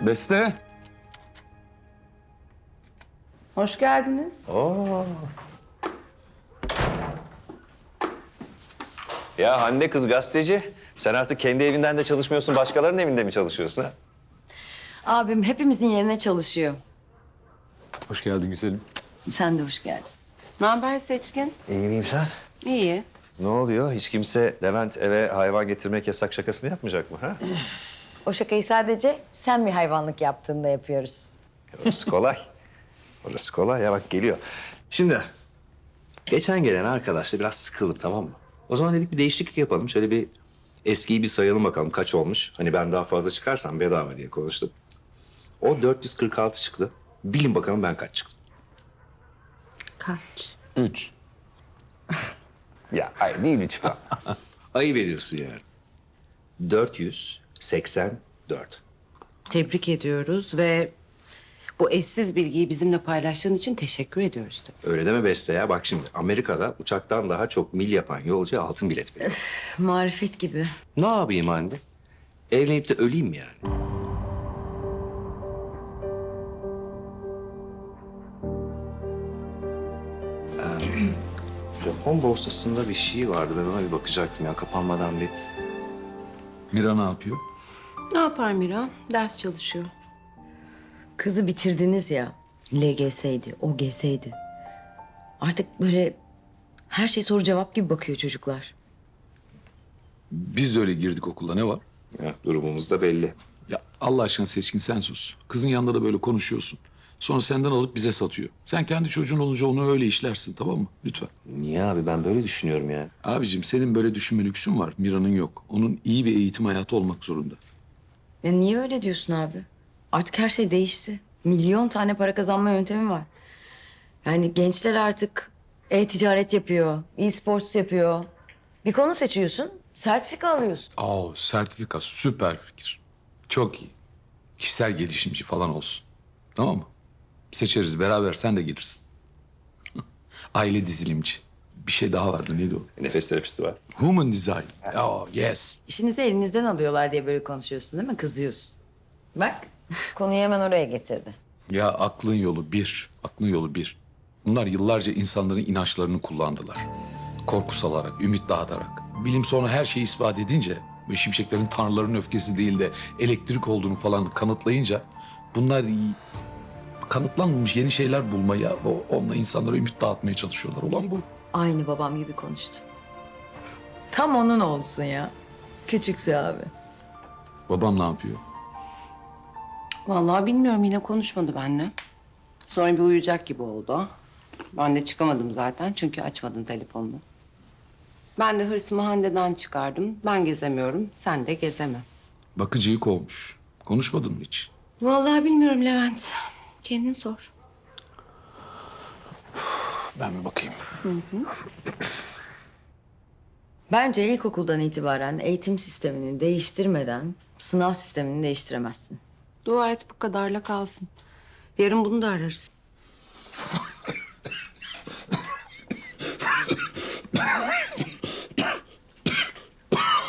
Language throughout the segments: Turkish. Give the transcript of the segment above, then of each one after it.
Beste. Hoş geldiniz. Ya Hande kız gazeteci. Sen artık kendi evinden de çalışmıyorsun, başkalarının evinde mi çalışıyorsun ha? Abim hepimizin yerine çalışıyor. Hoş geldin güzelim. Sen de hoş geldin. Ne haber Seçkin? İyi miyim sen? İyi. Ne oluyor? Hiç kimse Levent eve hayvan getirmek yasak şakasını yapmayacak mı ha? O şakayı sadece sen bir hayvanlık yaptığında yapıyoruz. Orası kolay. Orası kolay. Ya bak geliyor. Şimdi geçen gelen arkadaşla biraz sıkıldım tamam mı? O zaman dedik bir değişiklik yapalım. Şöyle bir eskiyi bir sayalım bakalım kaç olmuş. Hani ben daha fazla çıkarsam bedava diye konuştum. O 446 çıktı. Bilin bakalım ben kaç çıktım. Kaç? Üç. Ya hayır değil lütfen. Ayıp ediyorsun yani. 484. Tebrik ediyoruz ve bu eşsiz bilgiyi bizimle paylaştığın için teşekkür ediyoruz tabii. Öyle deme Beste ya. Bak şimdi Amerika'da uçaktan daha çok mil yapan yolcuya altın bilet veriyor. Marifet gibi. ne yapayım anne? Evlenip de öleyim mi yani? Ee, Japon borsasında bir şey vardı. Ben ona bir bakacaktım ya kapanmadan bir. Mira ne yapıyor? Ne yapar Mira? Ders çalışıyor. Kızı bitirdiniz ya. LGS'ydi, OGS'ydi. Artık böyle her şey soru cevap gibi bakıyor çocuklar. Biz de öyle girdik okula ne var? Ya, durumumuz da belli. Ya Allah aşkına seçkin sen sus. Kızın yanında da böyle konuşuyorsun. Sonra senden alıp bize satıyor. Sen kendi çocuğun olunca onu öyle işlersin tamam mı? Lütfen. Niye abi ben böyle düşünüyorum yani. Abicim senin böyle düşünme lüksün var. Mira'nın yok. Onun iyi bir eğitim hayatı olmak zorunda. Ya niye öyle diyorsun abi? Artık her şey değişti. Milyon tane para kazanma yöntemi var. Yani gençler artık e-ticaret yapıyor, e-sports yapıyor. Bir konu seçiyorsun, sertifika alıyorsun. Aa sertifika süper fikir. Çok iyi. Kişisel gelişimci falan olsun. Tamam mı? Seçeriz beraber sen de gelirsin. Aile dizilimci. Bir şey daha vardı neydi o? Nefes terapisti var. Human design. Oh yes. İşinizi elinizden alıyorlar diye böyle konuşuyorsun değil mi? Kızıyorsun. Bak, konuyu hemen oraya getirdi. Ya aklın yolu bir. Aklın yolu bir. Bunlar yıllarca insanların inançlarını kullandılar. Korku salarak, ümit dağıtarak. Bilim sonra her şeyi ispat edince ve şimşeklerin tanrıların öfkesi değil de elektrik olduğunu falan kanıtlayınca bunlar y- kanıtlanmamış yeni şeyler bulmaya, o- onunla insanlara ümit dağıtmaya çalışıyorlar. Ulan bu. Aynı babam gibi konuştu. Tam onun olsun ya. Küçükse abi. Babam ne yapıyor? Vallahi bilmiyorum yine konuşmadı benimle. Sonra bir uyuyacak gibi oldu. Ben de çıkamadım zaten çünkü açmadın telefonunu. Ben de hırsımı Hande'den çıkardım. Ben gezemiyorum, sen de gezeme. Bakıcıyı kovmuş. Konuşmadın mı hiç? Vallahi bilmiyorum Levent. Kendin sor. Ben bir bakayım. Bence ilkokuldan itibaren eğitim sistemini değiştirmeden sınav sistemini değiştiremezsin. Dua et bu kadarla kalsın. Yarın bunu da ararız.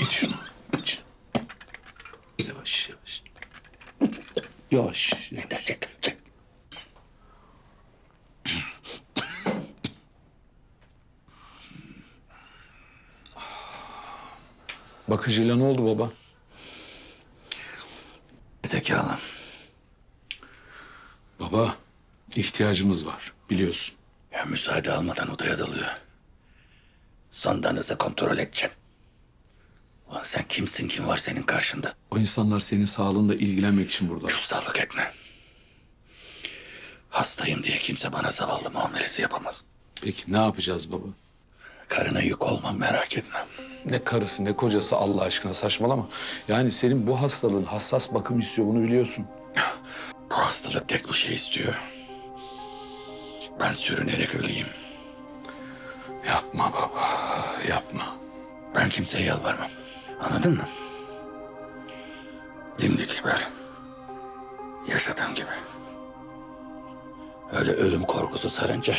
İç şunu. İç. Yavaş yavaş. Yavaş. Yeter çek çek. Bakıcıyla ne oldu baba? Zekalı. Baba ihtiyacımız var biliyorsun. Ya müsaade almadan odaya dalıyor. Sondanızı kontrol edeceğim. Ulan sen kimsin kim var senin karşında? O insanlar senin sağlığınla ilgilenmek için burada. Küstahlık etme. Hastayım diye kimse bana zavallı muamelesi yapamaz. Peki ne yapacağız baba? Karına yük olmam merak etme. Ne karısı ne kocası Allah aşkına saçmalama. Yani senin bu hastalığın hassas bakım istiyor bunu biliyorsun. Bu hastalık tek bu şey istiyor. Ben sürünerek öleyim. Yapma baba yapma. Ben kimseye yalvarmam. Anladın mı? Dimdik böyle. Yaşadığım gibi. Öyle ölüm korkusu sarınca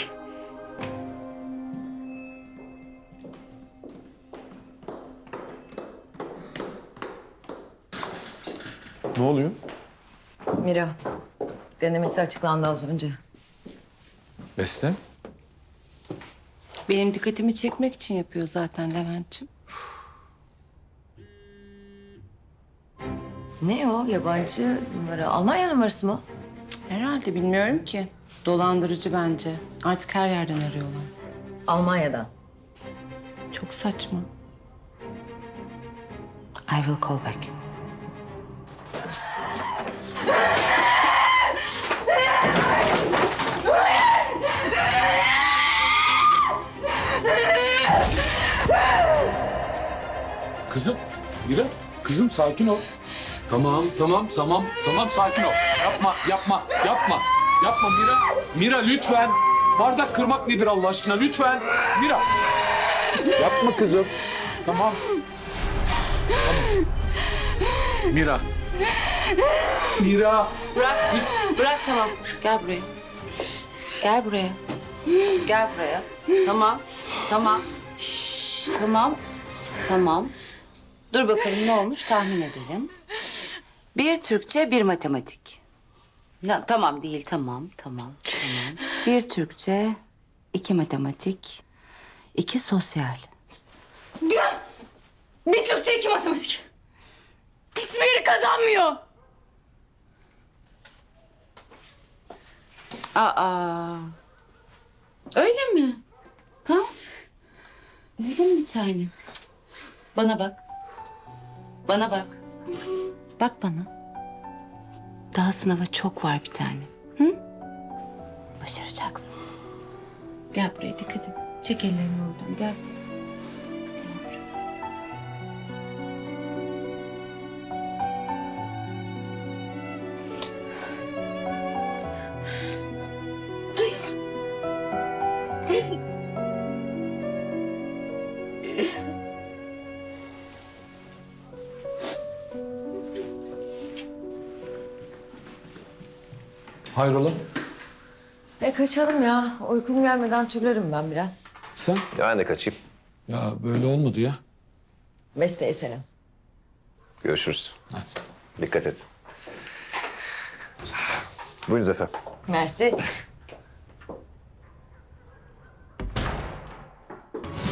Ne oluyor? Mira. Denemesi açıklandı az önce. Beste? Benim dikkatimi çekmek için yapıyor zaten Levent'ciğim. Ne o? Yabancı numara. Almanya numarası mı? Herhalde bilmiyorum ki. Dolandırıcı bence. Artık her yerden arıyorlar. Almanya'dan. Çok saçma. I will call back. Kızım, Mira. Kızım sakin ol. Tamam, tamam, tamam, tamam sakin ol. Yapma, yapma, yapma. Yapma Mira. Mira lütfen. Bardak kırmak nedir Allah aşkına? Lütfen. Mira. Yapma kızım. Tamam. Tamam. Mira. Mira. Bırak, bırak tamam. Gel buraya. Gel buraya. Gel buraya. Tamam, tamam. Şşş, tamam, tamam. Dur bakalım ne olmuş tahmin edelim. Bir Türkçe, bir matematik. Ya, tamam değil, tamam, tamam, tamam. Bir Türkçe, iki matematik, iki sosyal. Bir Türkçe iki matematik. Hiçbir yeri kazanmıyor. Aa. Öyle mi? Ha? Öyle mi bir tane? Bana bak. Bana bak. Bak bana. Daha sınava çok var bir tane. Hı? Başaracaksın. Gel buraya dikkat et. Çek ellerini oradan. Gel. Hayrola? E kaçalım ya. Uykum gelmeden türlerim ben biraz. Sen? Ya ben de kaçayım. Ya böyle olmadı ya. Beste'ye selam. Görüşürüz. Hadi. Dikkat et. Buyurun efendim. Mersi.